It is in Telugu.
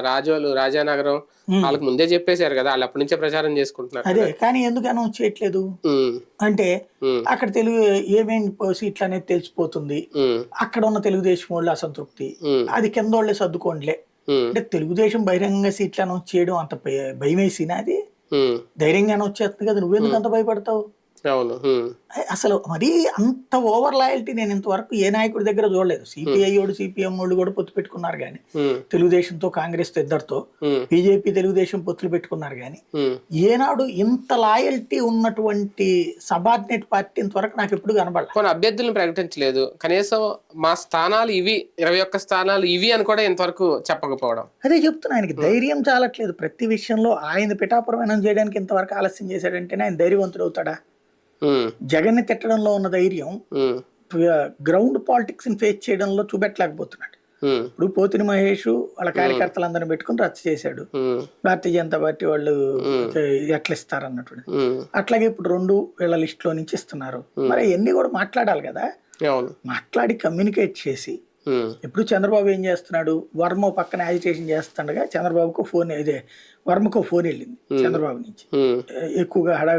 రాజోలు రాజానగరం వాళ్ళకి ముందే చెప్పేశారు కదా వాళ్ళు అప్పటి నుంచే ప్రచారం చేసుకుంటున్నారు అదే కానీ ఎందుకు అనౌన్స్ చేయట్లేదు? అంటే అక్కడ తెలుగు ఏమేమి సీట్లు అనేది తెలిసిపోతుంది అక్కడ ఉన్న తెలుగుదేశం వాళ్ళు అసంతృప్తి. అది కింద వాళ్ళే సర్దుకోండిలే. అంటే తెలుగుదేశం బహిరంగ సీట్లు అనౌన్స్ చేయడం అంత భయ- వేసినా అది ధైర్యంగా అనౌన్స్ చేస్తుంది కదా నువ్వెందుకు అంత భయపడతావు? అసలు మరీ అంత ఓవర్ లాయల్టీ నేను ఇంతవరకు ఏ నాయకుడి దగ్గర చూడలేదు. సిపిఐ వాడు సిపిఎం వాళ్ళు కూడా పొత్తు పెట్టుకున్నారు కానీ తెలుగుదేశంతో కాంగ్రెస్తో ఇద్దరితో బీజేపీ తెలుగుదేశం పొత్తులు పెట్టుకున్నారు కానీ ఏనాడు ఇంత లాయల్టీ ఉన్నటువంటి సబార్డినేట్ పార్టీ ఇంతవరకు నాకు ఎప్పుడు కనబడలే. కొన్ని అభ్యర్థులను ప్రకటించలేదు. కనీసం మా స్థానాలు ఇవి ఇరవై ఒక్క స్థానాలు ఇవి అని కూడా ఇంతవరకు చెప్పకపోవడం. అదే చెప్తున్నా ఆయనకి ధైర్యం చాలట్లేదు. ప్రతి విషయంలో ఆయన పిఠాపురమైనం చేయడానికి ఇంతవరకు ఆలస్యం చేశాడంటేనే ఆయన ధైర్యవంతుడు అవుతాడా? ఉమ్, జగన్ని తిట్టడంలో ఉన్న ధైర్యం గ్రౌండ్ పాలిటిక్స్ని ఫేస్ చేయడంలో చూపెట్టలేకపోతున్నాడు. ఉమ్, ఇప్పుడు పోతిని మహేష్ వాళ్ళ కార్యకర్తలందరిని పెట్టుకుని రచ్చ చేశాడు. భారతీయ జనతా పార్టీ వాళ్ళు ఎట్లా ఇస్తారు అన్నట్టు అట్లాగే ఇప్పుడు రెండు వీళ్ళ లిస్ట్లో నుంచి ఇస్తున్నారు. మరి అవన్నీ కూడా మాట్లాడాలి కదా? మాట్లాడి కమ్యూనికేట్ చేసి ఇప్పుడు చంద్రబాబు ఏం చేస్తున్నాడు? వర్మ పక్కన యాజిటేషన్ చేస్తుండగా చంద్రబాబుకు ఫోన్ ఇదే వర్మకు ఫోన్ వెళ్ళింది చంద్రబాబు నుంచి. ఎక్కువగా హడా